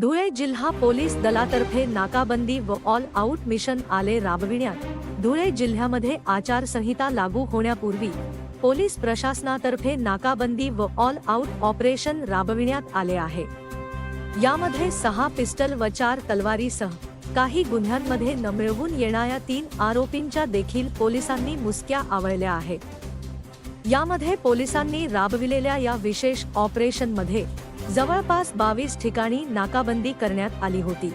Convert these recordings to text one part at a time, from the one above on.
धुळे जिल्हा पोलीस दलातर्फे नाकाबंदी व ऑल आउट मिशन आले राबविण्यात. धुळे जिल्ह्यामध्ये आचारसंहिता लागू होण्यापूर्वी पोलीस प्रशासनातर्फे नाकाबंदी व ऑल आउट ऑपरेशन राबविण्यात आले आहे. यामध्ये सहा पिस्टल व चार तलवारीसह काही गुन्ह्यांमध्ये न मिळवून येणाऱ्या तीन आरोपींच्या देखील पोलिसांनी मुसक्या आवळल्या आहेत. यामध्ये पोलिसांनी राबविलेल्या या विशेष ऑपरेशनमध्ये जवळपास बावीस ठिकाणी नाकाबंदी करण्यात आली होती.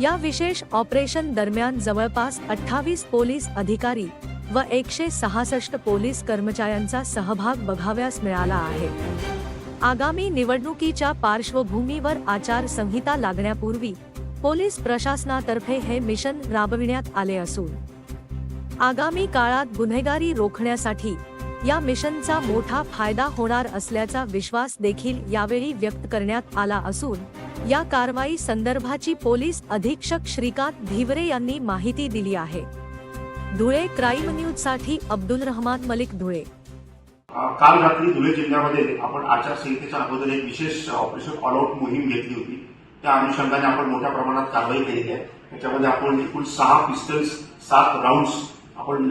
या विशेष ऑपरेशन दरम्यान जवळपास अठ्ठावीस पोलीस अधिकारी व एकशे सहासष्ट पोलीस कर्मचाऱ्यांचा सहभाग बघाव्यास मिळाला आहे. आगामी निवडणुकीच्या पार्श्वभूमीवर आचारसंहिता लागण्यापूर्वी पोलीस प्रशासनातर्फे हे मिशन राबविण्यात आले असून आगामी काळात गुन्हेगारी रोखण्यासाठी या मिशनचा मोठा फायदा होणार असल्याचा विश्वास देखील यावेळी व्यक्त करण्यात आला असून या कारवाई संदर्भाची पोलीस अधीक्षक श्रीकांत धिवरे यांनी माहिती दिली आहे. धुळे क्राईम न्यूजसाठी अब्दुल रहमान मलिक धुळे. काल रात्री धुळे जिल्ह्यामध्ये आपण आचारसंहितेच्या अगोदर एक विशेष ऑपरेशन ऑल आउट मोहीम घेतली होती. त्या अनुषंगाने आपण मोठ्या प्रमाणात कारवाई केलेली आहे. त्याच्यामध्ये आपण एकूण सहा पिस्टल्स सात राऊंड आपण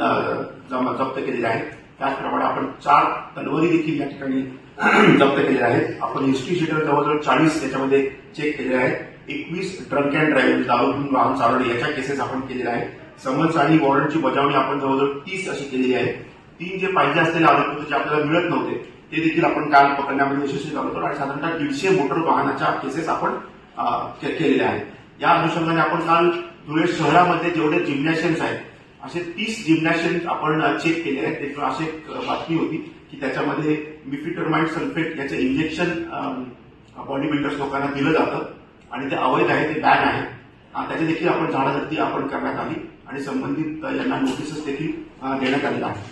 जप्त केलेले आहेत. त्याचप्रमाणे आपण चार तलवारी देखील या ठिकाणी जप्त केलेल्या आहेत. आपण हिस्ट्री शेटर जवळजवळ चाळीस त्याच्यामध्ये चेक केलेले आहेत. एकवीस ड्रंक अँड ड्राईव्ह दारू वाहन चालवणे याच्या केसेस आपण केलेल्या आहेत. समन्स आणि वॉरंटची बजावणी आपण जवळजवळ तीस अशी केलेली आहे. तीन जे पाहिजे असलेले आरोपी जे आपल्याला मिळत नव्हते ते देखील आपण काल पकडण्यामध्ये यशस्वी झालो होतो आणि साधारणतः दीडशे मोटर वाहनाच्या केसेस आपण केलेल्या आहेत. या अनुषंगाने आपण काल धुळे शहरामध्ये जेवढे जिम्नॅशियम्स आहेत असे तीस जिम्नॅशियन्स आपण चेक केले आहेत. त्याची अशी एक बातमी होती की त्याच्यामध्ये मिफिटरमाइंड सल्फेट याचं इंजेक्शन बॉडी बिल्डर्स लोकांना दिलं जातं आणि ते अवैध आहे ते बॅन आहे. अ, त्याची देखील आपण झाडाझडती आपण करण्यात आली आणि संबंधित यांना नोटीसेस देखील देण्यात आलेल्या आहेत